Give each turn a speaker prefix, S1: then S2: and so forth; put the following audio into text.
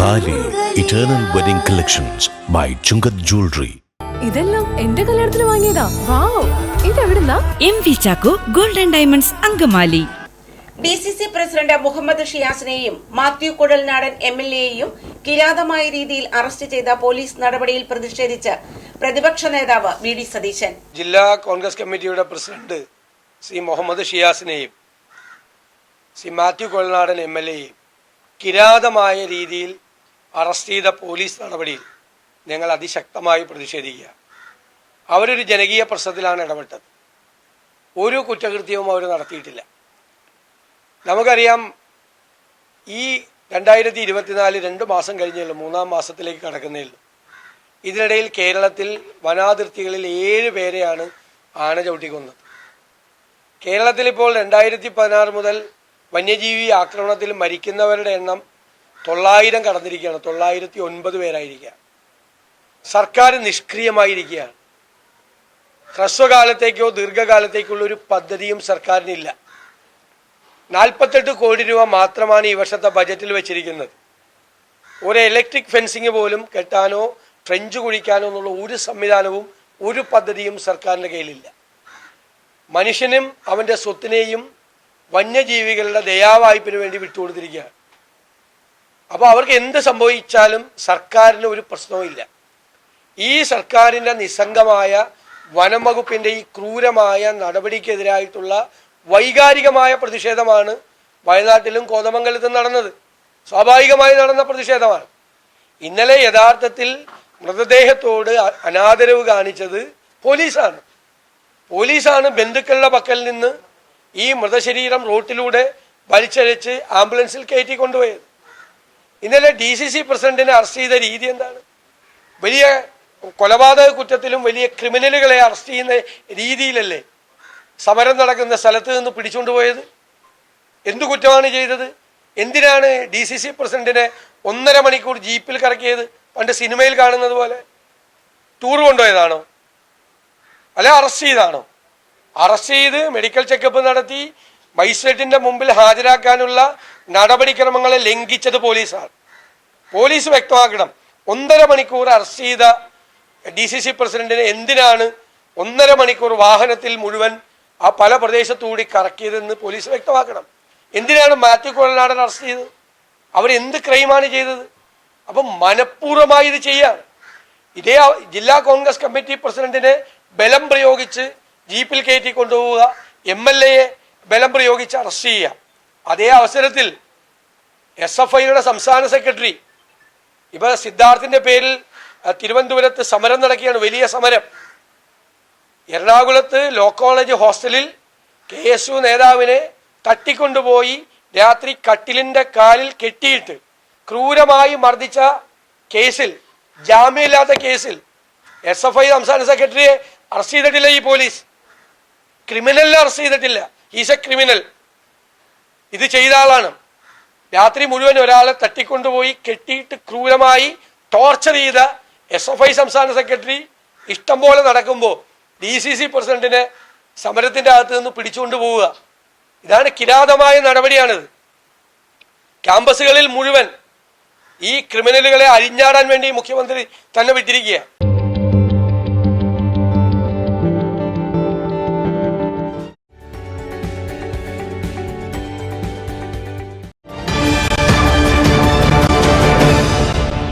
S1: Thali eternal wedding collections by Chungath jewellery
S2: ഇതെല്ലാം എന്റെ കല്യാണത്തിന് വാങ്ങിയതാ. Wow. ഇതെവിടുന്നാ?
S3: M V Chacko golden diamonds Angamaly.
S4: D C C president Muhammad ഷിയാസിനെയും Mathew Kuzhalnadan M L എയെയും കിരാതമായ രീതിയിൽ അറസ്റ്റ് ചെയ്ത പോലീസ് നടപടിയിൽ പ്രതിഷേധിച്ച് പ്രതിപക്ഷ നേതാവ് വി ഡി സതീശൻ.
S5: ജില്ലാ കോൺഗ്രസ് കമ്മിറ്റിയുടെ president C Muhammad ഷിയാസിനെയും C Mathew Kuzhalnadan M L എയും കിരാതമായ രീതിയിൽ അറസ്റ്റ് ചെയ്ത പോലീസ് നടപടിയിൽ ഞങ്ങൾ അതിശക്തമായി പ്രതിഷേധിക്കുക. അവരൊരു ജനകീയ പ്രശ്നത്തിലാണ് ഇടപെട്ടത്. ഒരു കുറ്റകൃത്യവും അവർ നടത്തിയിട്ടില്ല. നമുക്കറിയാം ഈ രണ്ടായിരത്തി ഇരുപത്തിനാല് രണ്ട് മാസം കഴിഞ്ഞുള്ളൂ മൂന്നാം മാസത്തിലേക്ക് കടക്കുന്നേയുള്ളൂ ഇതിനിടയിൽ കേരളത്തിൽ വനാതിർത്തികളിൽ ഏഴ് പേരെയാണ് ആന ചവിട്ടിക്കൊന്നത്. കേരളത്തിൽ ഇപ്പോൾ രണ്ടായിരത്തി പതിനാറ് മുതൽ വന്യജീവി ആക്രമണത്തിൽ മരിക്കുന്നവരുടെ എണ്ണം തൊള്ളായിരം കടന്നിരിക്കുകയാണ്. തൊള്ളായിരത്തി ഒൻപത് പേരായിരിക്കുക. സർക്കാർ നിഷ്ക്രിയമായിരിക്കുകയാണ്. ഹ്രസ്വകാലത്തേക്കോ ദീർഘകാലത്തേക്കുള്ള ഒരു പദ്ധതിയും സർക്കാരിനില്ല. നാൽപ്പത്തെട്ട് കോടി രൂപ മാത്രമാണ് ഈ വർഷത്തെ ബജറ്റിൽ വെച്ചിരിക്കുന്നത്. ഒരു ഇലക്ട്രിക് ഫെൻസിങ് പോലും കെട്ടാനോ ട്രെഞ്ച് കുഴിക്കാനോ എന്നുള്ള ഒരു സംവിധാനവും ഒരു പദ്ധതിയും സർക്കാരിന്റെ കയ്യിലില്ല. മനുഷ്യനും അവന്റെ സ്വത്തിനെയും വന്യജീവികളുടെ ദയാവായ്പിന് വേണ്ടി വിട്ടുകൊടുത്തിരിക്കുകയാണ്. അപ്പോൾ അവർക്ക് എന്ത് സംഭവിച്ചാലും സർക്കാരിന് ഒരു പ്രശ്നവുമില്ല ഈ സർക്കാരിന്റെ നിസ്സംഗമായ വനം വകുപ്പിന്റെ ഈ ക്രൂരമായ നടപടിക്കെതിരായിട്ടുള്ള വൈകാരികമായ പ്രതിഷേധമാണ് വയനാട്ടിലും കോതമംഗലത്തും നടന്നത്. സ്വാഭാവികമായി നടന്ന പ്രതിഷേധമാണ്. ഇന്നലെ യഥാർത്ഥത്തിൽ മൃതദേഹത്തോട് അനാദരവ് കാണിച്ചത് പോലീസാണ്. പോലീസാണ് ബന്ധുക്കളുടെ പക്കൽ നിന്ന് ഈ മൃതശരീരം റോട്ടിലൂടെ വലിച്ചഴച്ച് ആംബുലൻസിൽ കയറ്റി കൊണ്ടുപോയത്. ഇന്നലെ ഡി സി സി പ്രസിഡന്റിനെ അറസ്റ്റ് ചെയ്ത രീതി എന്താണ്? വലിയ കൊലപാതക കുറ്റത്തിലും വലിയ ക്രിമിനലുകളെ അറസ്റ്റ് ചെയ്യുന്ന രീതിയിലല്ലേ സമരം നടക്കുന്ന സ്ഥലത്ത് നിന്ന് പിടിച്ചുകൊണ്ടുപോയത് എന്തു കുറ്റമാണ് ചെയ്തത്? എന്തിനാണ് ഡി സി സി പ്രസിഡന്റിനെ ഒന്നര മണിക്കൂർ ജീപ്പിൽ കറക്കിയത്? പണ്ട് സിനിമയിൽ കാണുന്നത് പോലെ ടൂർ കൊണ്ടുപോയതാണോ? അല്ലെ അറസ്റ്റ് ചെയ്താണോ? അറസ്റ്റ് ചെയ്ത് മെഡിക്കൽ ചെക്കപ്പ് നടത്തി മജിസ്ട്രേറ്റിന്റെ മുമ്പിൽ ഹാജരാക്കാനുള്ള നടപടിക്രമങ്ങളെ ലംഘിച്ചത് പോലീസാണ്. പോലീസ് വ്യക്തമാക്കണം ഒന്നര മണിക്കൂർ അറസ്റ്റ് ചെയ്ത ഡി സി സി പ്രസിഡന്റിനെ എന്തിനാണ് ഒന്നര മണിക്കൂർ വാഹനത്തിൽ മുഴുവൻ ആ പല പ്രദേശത്തുകൂടി കറക്കിയതെന്ന് പോലീസ് വ്യക്തമാക്കണം. എന്തിനാണ് മാത്യു കൊളനാടൻ അറസ്റ്റ് ചെയ്തത്? അവരെന്ത് ക്രൈമാണ് ചെയ്തത്? അപ്പം മനഃപൂർവമായി ഇത് ചെയ്യാം ഇതേ ജില്ലാ കോൺഗ്രസ് കമ്മിറ്റി പ്രസിഡന്റിനെ ബലം പ്രയോഗിച്ച് ജീപ്പിൽ കയറ്റി കൊണ്ടുപോവുക എം എൽ എയെ ബലം പ്രയോഗിച്ച് അറസ്റ്റ് ചെയ്യുക. അതേ അവസരത്തിൽ എസ് എഫ് ഐയുടെ സംസ്ഥാന സെക്രട്ടറി ഇപ്പൊ സിദ്ധാർത്ഥിന്റെ പേരിൽ തിരുവനന്തപുരത്ത് സമരം നടക്കുകയാണ്. വലിയ സമരം. എറണാകുളത്ത് ലോ കോളേജ് ഹോസ്റ്റലിൽ കെ എസ് യു നേതാവിനെ തട്ടിക്കൊണ്ടുപോയി രാത്രി കട്ടിലിന്റെ കാലിൽ കെട്ടിയിട്ട് ക്രൂരമായി മർദ്ദിച്ച കേസിൽ ജാമ്യമില്ലാത്ത കേസിൽ എസ് എഫ് ഐ സംസ്ഥാന സെക്രട്ടറിയെ അറസ്റ്റ് ചെയ്തിട്ടില്ല ഈ പോലീസ്. ക്രിമിനലിനെ അറസ്റ്റ് ചെയ്തിട്ടില്ല. ഈസ് എ ക്രിമിനൽ ഇത് ചെയ്ത ആളാണ്. രാത്രി മുഴുവൻ ഒരാളെ തട്ടിക്കൊണ്ടുപോയി കെട്ടിയിട്ട് ക്രൂരമായി ടോർച്ചർ ചെയ്ത എസ് എഫ് ഐ സംസ്ഥാന സെക്രട്ടറി ഇഷ്ടം പോലെ നടക്കുമ്പോൾ ഡി സി സി പ്രസിഡന്റിനെ സമരത്തിന്റെ അകത്ത് നിന്ന് പിടിച്ചുകൊണ്ട് പോവുക. ഇതാണ് കിരാതമായ നടപടിയാണിത്. ക്യാമ്പസുകളിൽ മുഴുവൻ ഈ ക്രിമിനലുകളെ അഴിഞ്ഞാടാൻ വേണ്ടി മുഖ്യമന്ത്രി തന്നെ വിട്ടിരിക്കുക